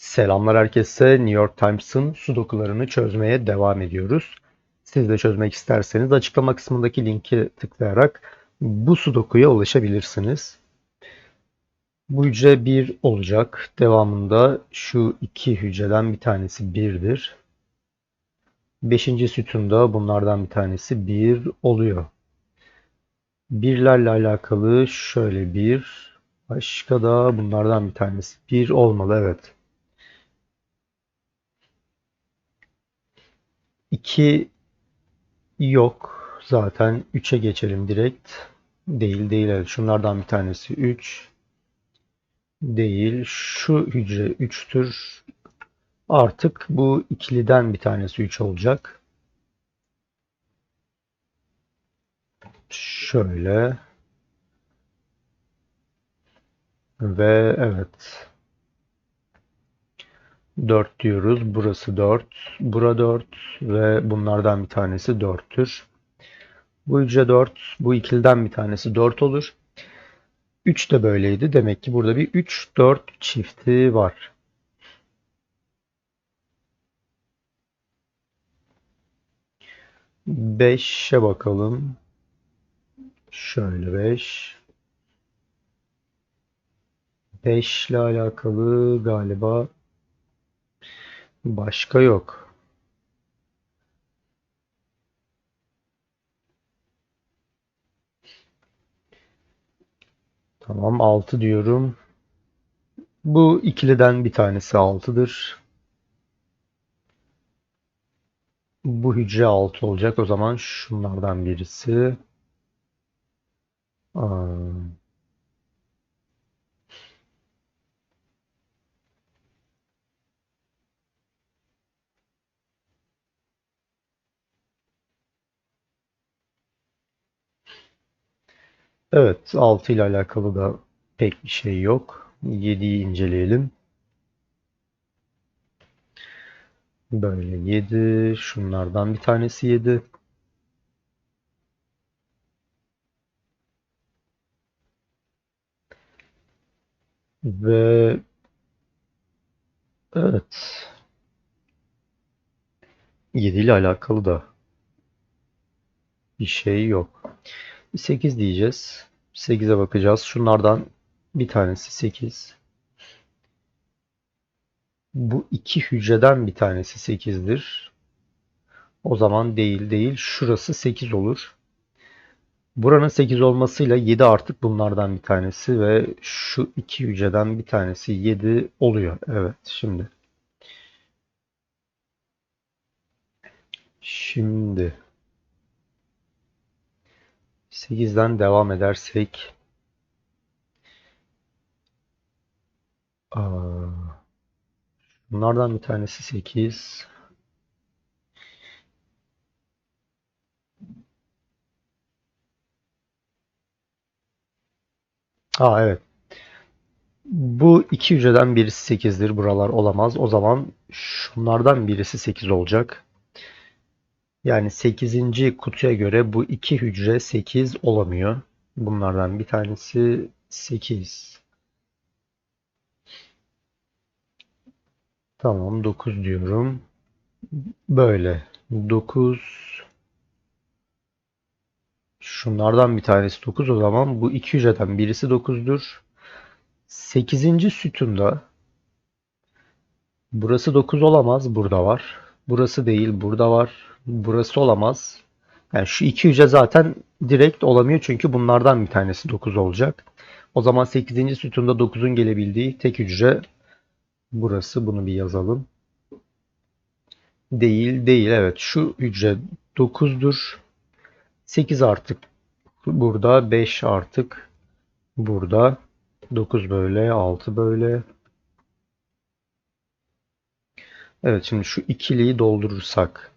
Selamlar herkese. New York Times'ın sudokularını çözmeye devam ediyoruz. Siz de çözmek isterseniz açıklama kısmındaki linki tıklayarak bu sudokuya ulaşabilirsiniz. Bu hücre 1 olacak. Devamında şu iki hücreden bir tanesi 1'dir. Beşinci sütunda bunlardan bir tanesi 1 oluyor. Birlerle alakalı şöyle bir, başka da bunlardan bir tanesi 1 olmalı evet. 2 yok. Zaten 3'e geçelim direkt. Değil değil. Evet. Şunlardan bir tanesi 3. Değil. Şu hücre 3'tür. Artık bu ikiliden bir tanesi 3 olacak. Şöyle. Ve evet. 4 diyoruz. Burası 4. Bura 4 ve bunlardan bir tanesi 4'tür. Bu hücre 4. Bu ikiliden bir tanesi 4 olur. 3 de böyleydi. Demek ki burada bir 3-4 çifti var. Beşe bakalım. Şöyle 5. 5 ile alakalı galiba başka yok. Tamam 6 diyorum. Bu ikiliden bir tanesi 6'dır. Bu hücre 6 olacak. O zaman şunlardan birisi. Aa, Evet 6 ile alakalı da pek bir şey yok. 7'yi inceleyelim. Böyle 7. Şunlardan bir tanesi 7. Ve evet 7 ile alakalı da bir şey yok. 8 diyeceğiz. 8'e bakacağız. Şunlardan bir tanesi 8. Bu iki hücreden bir tanesi 8'dir. O zaman değil değil. Şurası 8 olur. Buranın 8 olmasıyla 7 artık bunlardan bir tanesi ve şu iki hücreden bir tanesi 7 oluyor. Evet şimdi. Şimdi 8'den devam edersek bunlardan bir tanesi 8 Aa evet. Bu iki hücreden birisi 8'dir. Buralar olamaz. O zaman şunlardan birisi 8 olacak. Yani 8. kutuya göre bu iki hücre 8 olamıyor. Bunlardan bir tanesi 8. Tamam 9 diyorum. Böyle 9 Şunlardan bir tanesi 9 o zaman bu iki hücreden birisi 9'dur. 8. sütunda burası 9 olamaz. Burada var. Burası değil. Burada var. Burası olamaz. Yani şu iki hücre zaten direkt olamıyor çünkü bunlardan bir tanesi 9 olacak. O zaman 8. sütunda 9'un gelebildiği tek hücre burası. Bunu bir yazalım. Değil, değil. Evet, şu hücre 9'dur. 8 artık burada, 5 artık burada. 9 böyle, 6 böyle. Evet, şimdi şu ikiliyi doldurursak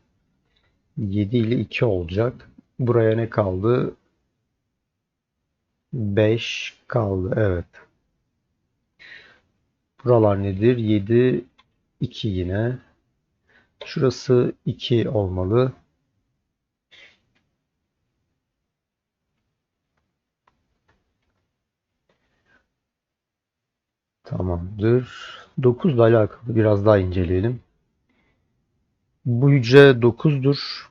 7 ile 2 olacak. Buraya ne kaldı? 5 kaldı. Evet. Buralar nedir? 7, 2 yine. Şurası 2 olmalı. Tamamdır. 9 ile alakalı biraz daha inceleyelim. Bu hücre 9'dur.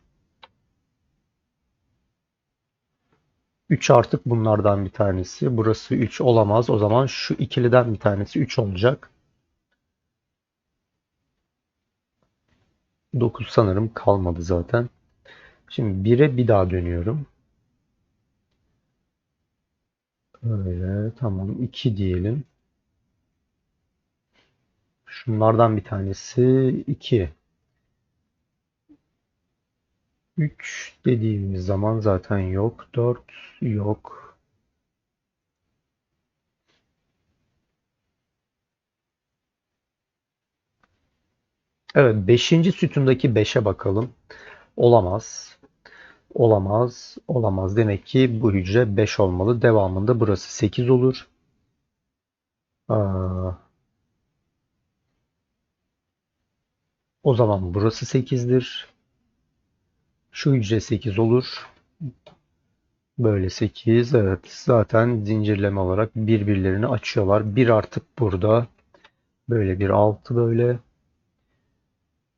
3 artık bunlardan bir tanesi. Burası 3 olamaz. O zaman şu ikiliden bir tanesi 3 olacak. 9 sanırım kalmadı zaten. Şimdi 1'e bir daha dönüyorum. Öyle tamam 2 diyelim. Şunlardan bir tanesi 2. 3 dediğimiz zaman zaten yok. 4 yok. Evet 5. sütundaki 5'e bakalım. Olamaz. Olamaz. Olamaz. Demek ki bu hücre 5 olmalı. Devamında burası 8 olur. Aa, o zaman burası 8'dir. Şu hücre 8 olur. Böyle 8. Evet. Zaten zincirleme olarak birbirlerini açıyorlar. 1 artık burada. Böyle bir 6 böyle.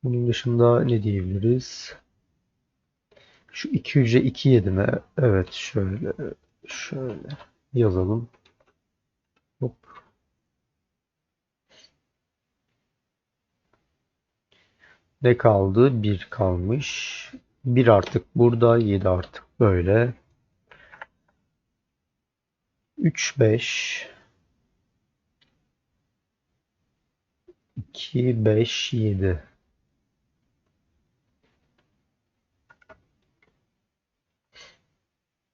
Bunun dışında ne diyebiliriz? Şu iki hücre 2 7 mi? Evet şöyle şöyle yazalım. Hop. Ne kaldı? 1 kalmış. 1 artık burada, 7 artık böyle. 3 5 2 5 7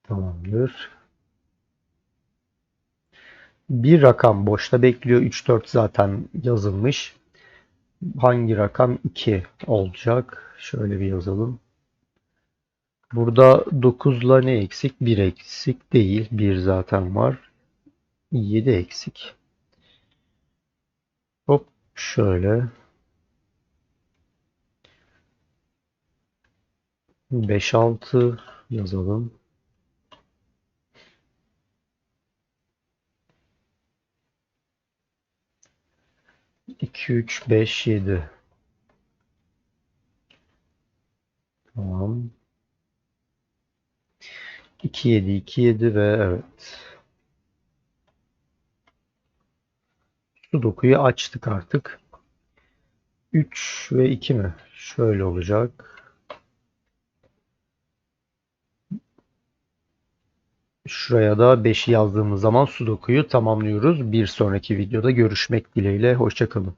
Tamamdır. Bir rakam boşta bekliyor. 3 4 zaten yazılmış. Hangi rakam 2 olacak? Şöyle bir yazalım. Burada 9 ile ne eksik? 1 eksik değil. 1 zaten var. 7 eksik. Hop şöyle. 5 6 yazalım. İki, üç, beş, yedi. Tamam. 2 7 2 7 ve evet. Sudoku'yu açtık artık. 3 ve 2 mi? Şöyle olacak. Şuraya da 5'i yazdığımız zaman Sudoku'yu tamamlıyoruz. Bir sonraki videoda görüşmek dileğiyle. Hoşçakalın.